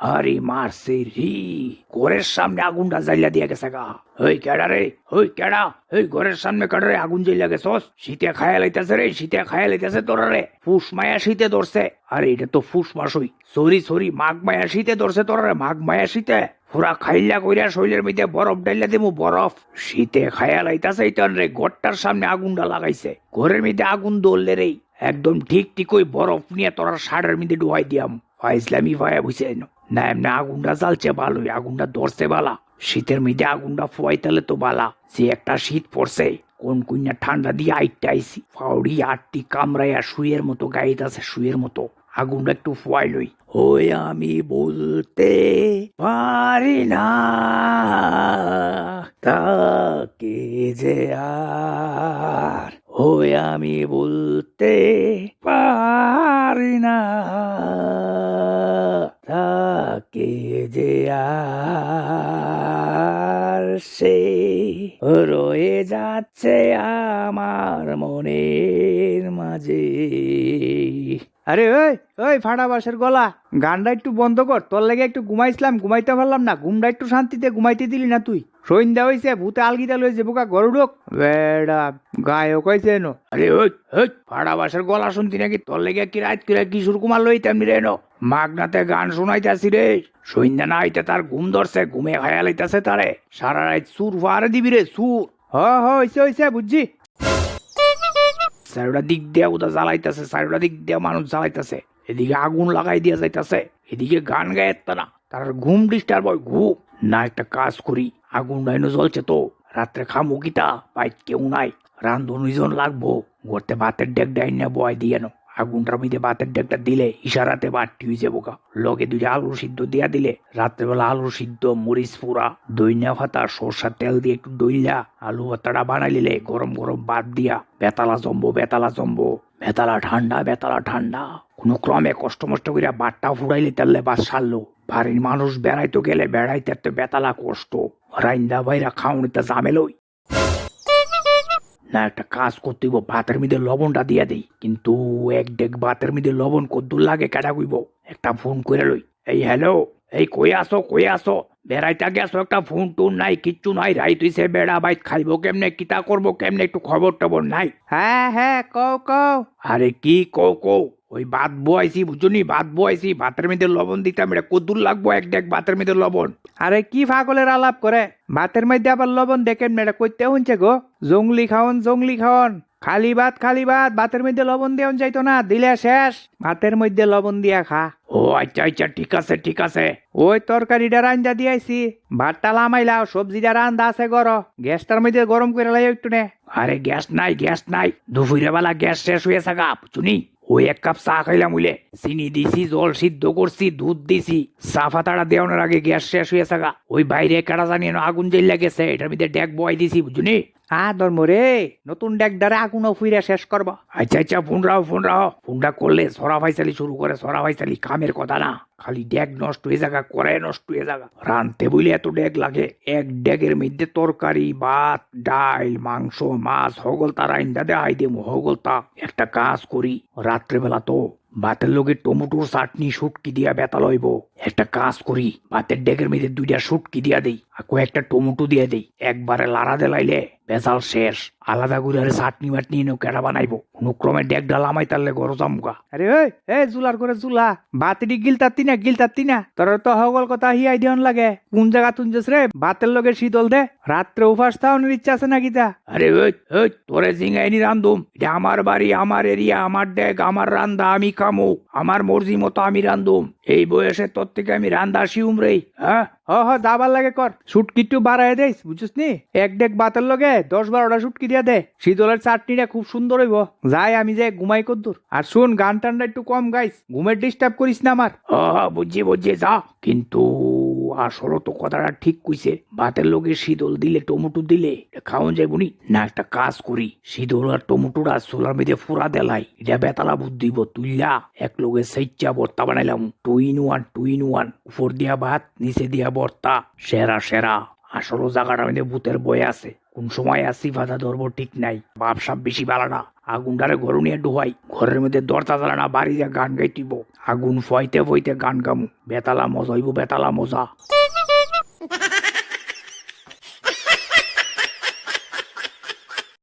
আরে মারছে রি ঘরের সামনে আগুনটা জ্বালিয়া দিয়ে গেছে গা। ওই কেডা রে? ওই কেডা? ওই ঘরের সামনে কেডা রে আগুন জ্বালিয়া গেছস? শীতে খায়া লাইতেছে রে, শীতে খায়া লাইতেছে তোরা রে। ফুস মায়া শীতে ধরছে। আরে, এটা তো ফুস মাসই। সরি সরি, মাঘ মায়া শীতে ধরছে তোরা রে, মাঘ মায়া শীতে। পুরা খাইলা কইরা শরীরের মধ্যে বরফ ডাইলা দেবো বরফ। শীতে খায়া লাইতাছে এইটান রে, ঘরটার সামনে আগুনটা লাগাইছে। ঘরের মধ্যে আগুন দৌড়লে রে। একদম ঠিক ঠিক ওই বরফ নিয়ে তোরা শাড়ের মধ্যে ডুবাই দিয়াম। ইসলামী ভাইয়া বুঝে না, এমনি আগুনটা জ্বালছে ভালোই, আগুনটা ধরছে বালা। শীতের মধ্যে আগুনটা ফুয়াইতালে তো বালা, যে একটা শীত পড়ছে, কোন কুইনা ঠান্ডা দিয়ে আইটটা আইসি ফাউড়ি আটটি কামড়াইয়া শুয়ের মতো গাইতাছে শুয়ের মতো। আগুনটা একটু ফুয়াই লই ওই আমি বলতে পারি না, তাকে যে আর। ওই আমি বলতে পারি না। আর সে রয়ে যাচ্ছে আমার মনের মাঝে। আরে ওই ওই ফাটা বাসের গলা, গানটা একটু বন্ধ কর, তোর লেগে একটু ঘুমাইছিলাম, ঘুমাইতে পারলাম না, ঘুমটা একটু শান্তিতে ঘুমাইতে দিলি না তুই। সন্ধ্যা হয়েছে ভূতে আলগিটা লয়েছে বোকা গরুডক। বেড়া গায়ক হয়েছে এনো আরে ওই ওই ভাড়া বাসের গলা শুনতি নাকি? তোর লেগে কি রাত কিরা কিশোর কুমার লই তেমনি রে নো? মাগনাতে গান শোনাইতাছি রে। সন্ধ্যা না হইতে তার ঘুম ধরছে, ঘুমে খায়া লইতাছে তারে। সারা রাত সুর ফারে দিবি রে, সুর। হ হ হয়েছে হয়েছে বুঝছি। চারোটা দিক দিয়ে ওটা জ্বালাইতেছে, চারোটা দিক দিয়ে মানুষ জ্বালাইতেছে। এদিকে আগুন লাগাই দিয়ে যাইতাছে, এদিকে গান গায়ে না। তার ঘুম ডিস্টার্ব হয়, ঘুম। না একটা কাজ করি, আগুন ডাইনো জ্বলছে তো। রাত্রে খামো কিতা, বাইক কেউ নাই। রান্ধনুজন লাগবো। গড়তে ভাতের ডেক ডাইন না বয় দিয়ে নো আগুনটার মধ্যে ভাতের ডেকটা দিলে ইশারাতে বাটটি হয়ে যাব গা। লগে দুইটা আলু সিদ্ধ দিয়া দিলে রাত্রেবেলা আলু সিদ্ধ, মরিচ পুরা দইনা ভাতা, সরষার তেল দিয়ে একটু দইলা, আলু ভাতাটা বানাই নিলে গরম গরম ভাত দিয়া বেতালা জম্বো বেতালা জম্বো। বেতালা ঠান্ডা বেতালা ঠান্ডা। কোনো ক্রমে কষ্ট মষ্ট করিয়া বাটটা ফুড়াইলে তাহলে বাস সারলো। বাড়ির মানুষ বেড়াইতে গেলে বেড়াইতে তো বেতালা কষ্ট। রাইন্দা বাইরা খাওয়ানিতে জামেলই না, একটা কাজ করতে হইব, ভাতের মধ্যে লবণটা দিয়ে দেই। কিন্তু এক ডেক ভাতের মধ্যে লবণ কদ্দুর লাগে কেটা কইব? একটা ফোন করে লই। এই, হ্যালো, এই কই আসো কই আসো বেড়াইতে গেছো একটা ফোন টোন নাই কিচ্ছু নাই রাই তুই সে বেড়া বাইত খাইবো কেমনে কিতা করব কেমনে একটু খবর টবর নাই। হ্যাঁ হ্যাঁ কও কও। আরে কি কও কও? ওই ভাত বয়াইছি বুঝুনি ভাত বয়াইছি ভাতের মধ্যে লবণ দিতাম এটা কদ্দুর লাগবো এক ডেক ভাতের মধ্যে লবণ। আরে কি ফাগলের আলাপ করে? ভাতের মধ্যে আবার লবণ দেখেন মেয়েটা কইতে হচ্ছে গো? জঙ্গলি খাওন জঙ্গলি খাওন। খালি ভাত খালি ভাত ভাতের মধ্যে লবণ দেওয়া যাইতো না দিলে শেষ। ভাতের মধ্যে লবণ দিয়া খা। ও আচ্ছা আচ্ছা ঠিক আছে ঠিক আছে। ওই তরকারিটা রান্দা দিয়াইছি ভাতটা লামাইলাও সবজিটা রান্দা আছে গর। গ্যাসটার মধ্যে গরম করে লাই একটু নে। আরে গ্যাস নাই গ্যাস নাই। দুপুরে বেলা গ্যাস শেষ হয়ে থাকা বুঝুনি ওই এক কাপ চা খাইলাম বুঝলে চিনি দিছি, জল সিদ্ধ করছি, দুধ দিছি। চা ফাতাটা দেওয়ানোর আগে গ্যাস শেষ হয়ে থাকা। ওই বাইরে কাটা জানিয়ে আগুন জেল গেছে, এটার মধ্যে ডেক বয় দিছি, বুঝুনি? আ ধর্ম রে নতুন ডেক দ্বারা আগুনও ফুইরা শেষ করব। আচ্ছা আচ্ছা ফোন রাও ফোন রাও। ফোনটা করলে সরা ফাইসালি শুরু করে, সরা ফাইসালি কামের কথা না। খালি ডেক নষ্ট হয়ে যাগা করে নষ্ট হয়ে যাগা। রানতে বইলে এত ডেক লাগে, এক ডেকের মধ্যে তরকারি, ভাত ডাল মাংস, মাছ, হগল তারা ইন্দা দেয় দেবো হগল তা। একটা কাজ করি, রাত্রেবেলা তো ভাতের লোকের টমেটোর চাটনি সুটকি দিয়া বেতা লইব। একটা কাজ করি ভাতের ডেকের মধ্যে দুইটা সুটকি দিয়া দেই আর কয়েকটা টমেটো দিয়া দেই। একবারে লাড়া দেলাইলে বেজাল শেষ। আলাদা করে আরে চাটনি মাটনি এনে কেডা বানাইবো। কোনো ক্রমে ডেক ডাল আমাই তাহলে গরো জামুকা আরে ওই এ জুলার করে জুলা। বাতিটি গিল তাত্তি না গিল তাত্তি না। তোর তো হগল কথা হিয়াই দিয়ন লাগে। কোন জায়গা তুঞ্জস রে? ভাতের লগে শীতল দে। রাত্রে উপাস থাউনের ইচ্ছা আছে নাকি তা? আরে ওই ওই তোরে জিঙ্গাইনি রান্ধুম। এটা আমার বাড়ি আমার এরিয়া আমার ডেক আমার রান্দা আমি খামো আমার মর্জি মতো আমি রান্ধুম। এই বয়সে তোর থেকে আমি রান্দা শিউম রে হ্যাঁ? হ হ, যাবার লাগে কর। সুটকিটু বাড়াই দেস বুঝছিস নি? এক ডেক বাতের লগে দশ বারোটা সুটকি দিয়া দে। শীতলের চাটনিটা খুব সুন্দর হইব। যাই, আমি যে ঘুমাই কদ্দুর। আর শুন গান টানটা একটু কম গাইস। ঘুমের ডিস্টার্ব করিস না আমার। ও বুঝছি বুঝছি, যা। কিন্তু আসলে তো কথাটা ঠিক কইছে। ভাতের লোকে শীতল দিলে, টমেটো দিলে খাওয়া খাওয়ান যাইব নি? একটা কাজ করি। শীতল আর টমেটোটা সোলার মেধে ফুরা দেলাই। এটা বেতালা বুদ্ধি তুইলা এক লোকে সেইচা বর্তা বানাইলাম। Two in one, two in one. উপর দিয়া ভাত, নিচে দিয়া বর্তা সেরা সেরা। আসলো জায়গাটা মধ্যে ভূতের বয়ে আছে। কোন সময় আসি ফাদা ধরবো ঠিক নাই। বাপ সাপ বেশি বালা না। আগুনটারে ঘর নিয়ে ডুহাই। ঘরের মধ্যে দরজা জ্বালা না, বাড়ি গান গাইতিব। আগুন ফয়তে ফয়তে গান গামু। বেতালা মজা হইব, বেতালা মজা।